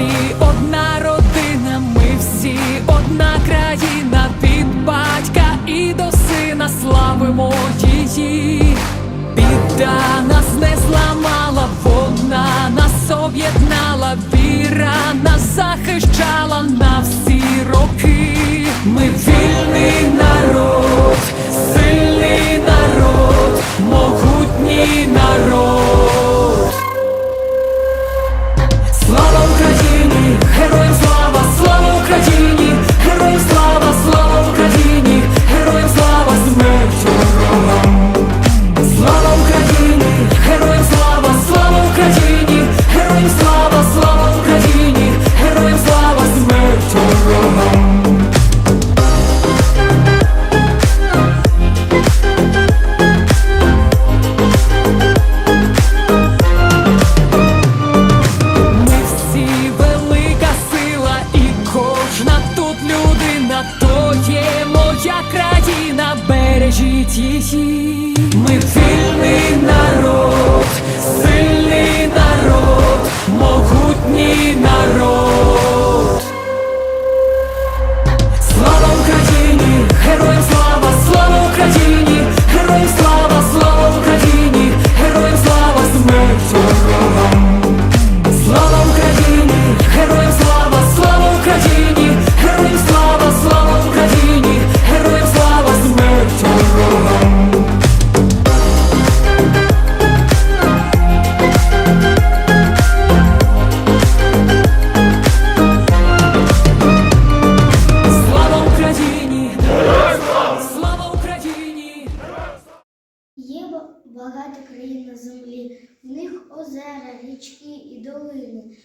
всі одна родина, ми всі одна країна, від батька і до сина славимо її. Біда нас не зламала, бережіть її. Них озера, річки і долини.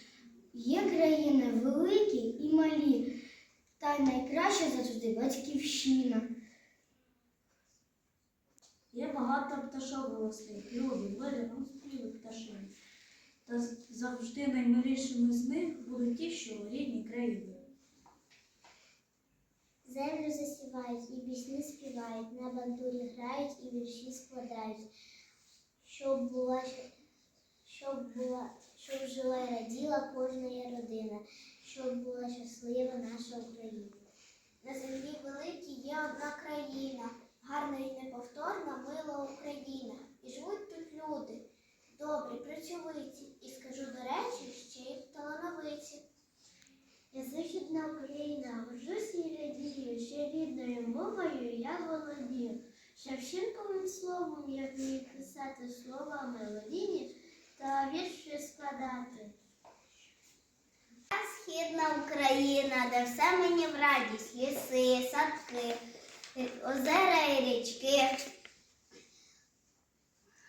Є країни великі і малі, та найкраща завжди батьківщина. Є багато пташок голосних, люди, милі нам співають пташини. Та завжди наймилішими з них будуть ті, що у рідній країні. Землю засівають і пісні співають, на бандурі грають і вірші складають. Щоб була, щоб була, щоб жила і раділа кожна родина, щоб була щаслива наша Україна. На землі великій є одна країна, гарна і неповторна, мила Україна. І живуть тут люди, добрі, працьовиті, і скажу до речі, ще й талановиті. Я західна Україна, горжусь і радію, що рідною мовою я володію. Шевченковим словом я вмію писати слова мелодійні та вірші складати. Я східна Україна, де все мені в радість, ліси, садки, озера і річки,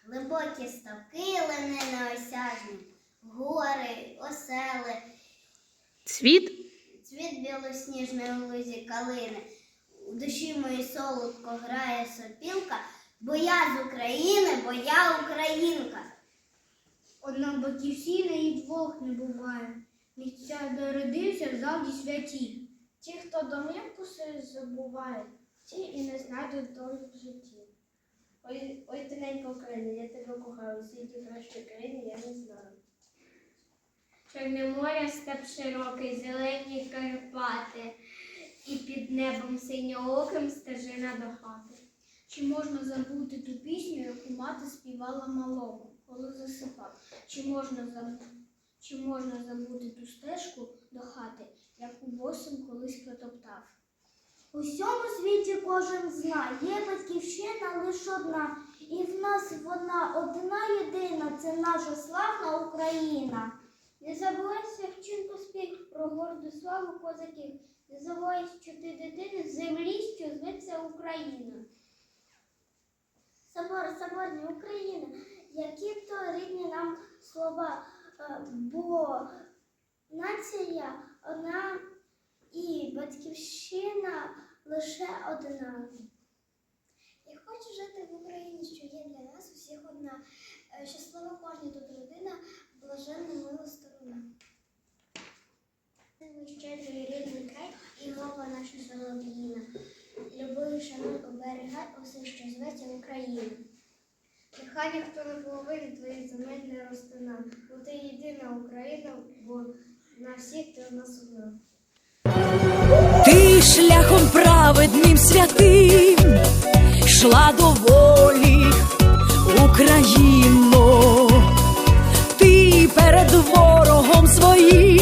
глибокі ставки, лини неосяжні, гори, осели. Світ Цвіт білосніжної лузі калини. У душі моїй солодко грає сопілка, бо я з України, бо я українка. Однобоківщини і двох не буває. Місця, де родився, завжди святі. Ті, хто домівку свою забуває, ті і не знайдуть долю в житті. Ой, ой, ти ненька Україна, я тебе кохаю, у світі кращої країни я не знаю. Чорне море, степ широкий, зелені Карпати, і під небом синьооким стежина до хати. Чи можна забути ту пісню, яку мати співала малому, коли засипав? Чи можна забути? Чи можна забути ту стежку до хати, яку босим колись протоптав? У всьому світі кожен знає, є батьківщина лише одна, і в нас вона одна єдина, це наша славна Україна. Не забувайся вчинку спів про горду славу козаків. Не забувай, що ти дитина з землі, що зветься Україна. Собор, соборні Україна, які то рідні нам слова, е, бо нація одна і батьківщина лише одна. Я хочу жити в Україні, що є для нас усіх одна. Е, Щаслива кожна тут родина, блаженна мила сторона. Щедрий рідний край і мова наша солов'їна. Люби, шануй, оберігай усе, що зветься Україна. Нехай ніхто не половини твої земель не розпина, бо ти єдина Україна, бо на всіх ти нас судна. Ти шляхом праведним святим йшла до волі Україно, ти перед ворогом своїм.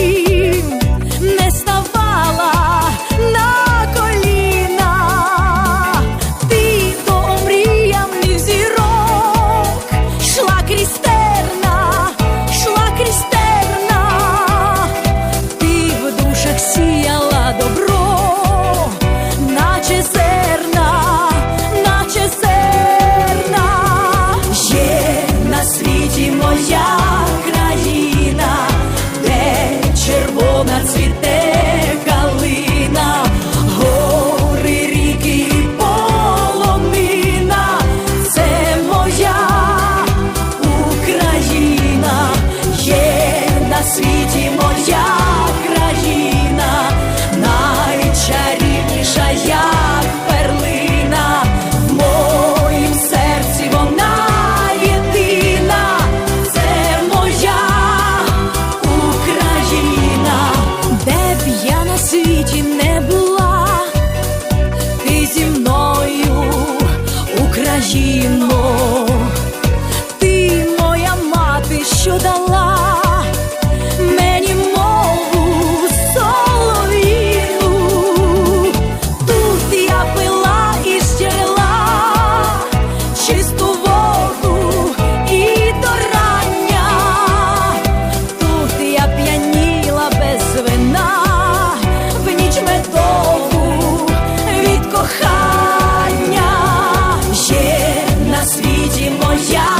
жінок. 야.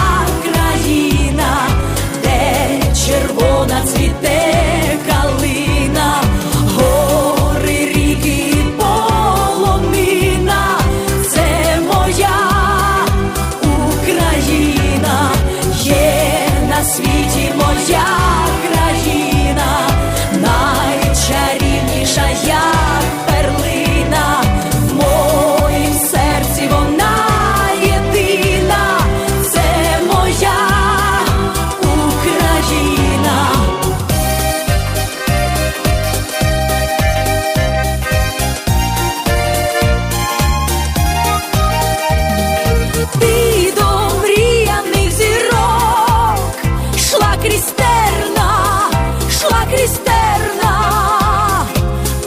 Крістерна, шла крістерна,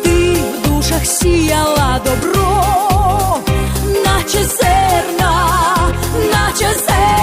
ти в душах сіяла добро, наче зерна, наче зерна.